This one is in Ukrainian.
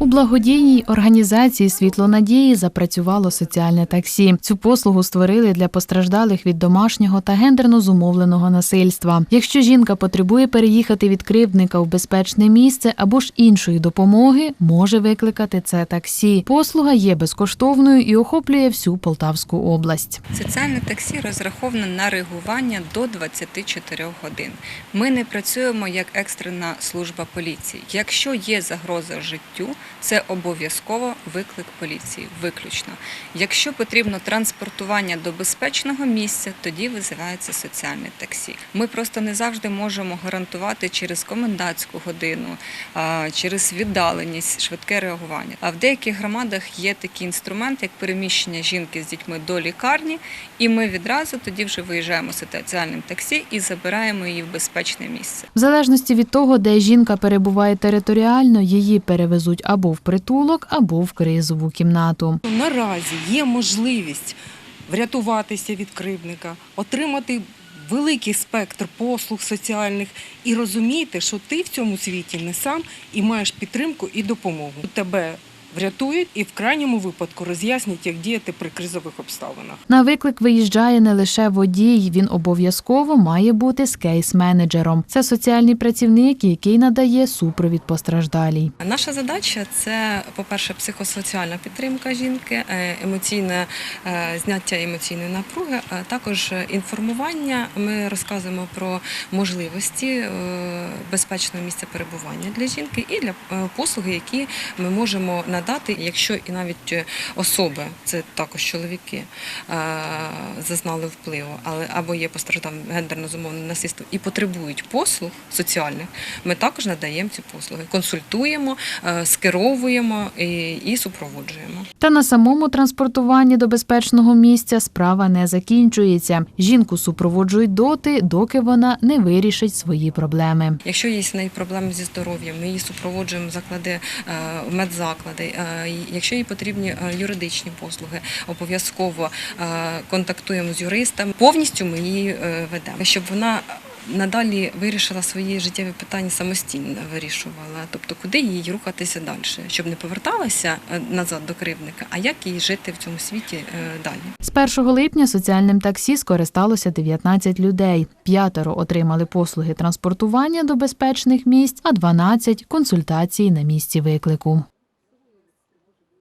У благодійній організації Світло надії запрацювало соціальне таксі. Цю послугу створили для постраждалих від домашнього та гендерно зумовленого насильства. Якщо жінка потребує переїхати від кривдника в безпечне місце або ж іншої допомоги, може викликати це таксі. Послуга є безкоштовною і охоплює всю Полтавську область. Соціальне таксі розраховане на реагування до 24 годин. Ми не працюємо як екстрена служба поліції. Якщо є загроза життю, це обов'язково виклик поліції, виключно. Якщо потрібно транспортування до безпечного місця, тоді визивається соціальне таксі. Ми просто не завжди можемо гарантувати через комендантську годину, через віддаленість, швидке реагування. А в деяких громадах є такий інструмент, як переміщення жінки з дітьми до лікарні, і ми відразу тоді вже виїжджаємо соціальним таксі і забираємо її в безпечне місце. В залежності від того, де жінка перебуває територіально, її перевезуть або в притулок, або в кризову кімнату. Наразі є можливість врятуватися від кривдника, отримати великий спектр послуг соціальних і розуміти, що ти в цьому світі не сам і маєш підтримку і допомогу. Тебе врятують і в крайньому випадку роз'яснять, як діяти при кризових обставинах. На виклик виїжджає не лише водій, він обов'язково має бути з кейс-менеджером. Це соціальний працівник, який надає супровід постраждалій. Наша задача це, по-перше, психосоціальна підтримка жінки, е, емоційне е, зняття емоційної напруги, а також інформування. Ми розказуємо про можливості е, безпечного місця перебування для жінки і для послуги, які ми можемо надати, якщо і навіть е, особи, це також чоловіки, е, зазнали впливу, але або є постраждалим гендерно зумовленим насильством і потребують послуг соціальних, ми також надаємо ці послуги, консультуємо, е, скеровуємо і, супроводжуємо. Та на самому транспортуванні до безпечного місця справа не закінчується. Жінку супроводжують доти, доки вона не вирішить свої проблеми. Якщо є в неї проблеми зі здоров'ям, ми її супроводжуємо заклади в медзаклади. Е, Якщо їй потрібні е, юридичні послуги, обов'язково е, контактуємо з юристом. Повністю ми її ведемо, щоб вона. Надалі вирішила свої життєві питання самостійно вирішувала, тобто куди їй рухатися далі, щоб не поверталася назад до кривдника, а як їй жити в цьому світі далі. З 1 липня соціальним таксі скористалося 19 людей. П'ятеро отримали послуги транспортування до безпечних місць, а 12 – консультації на місці виклику.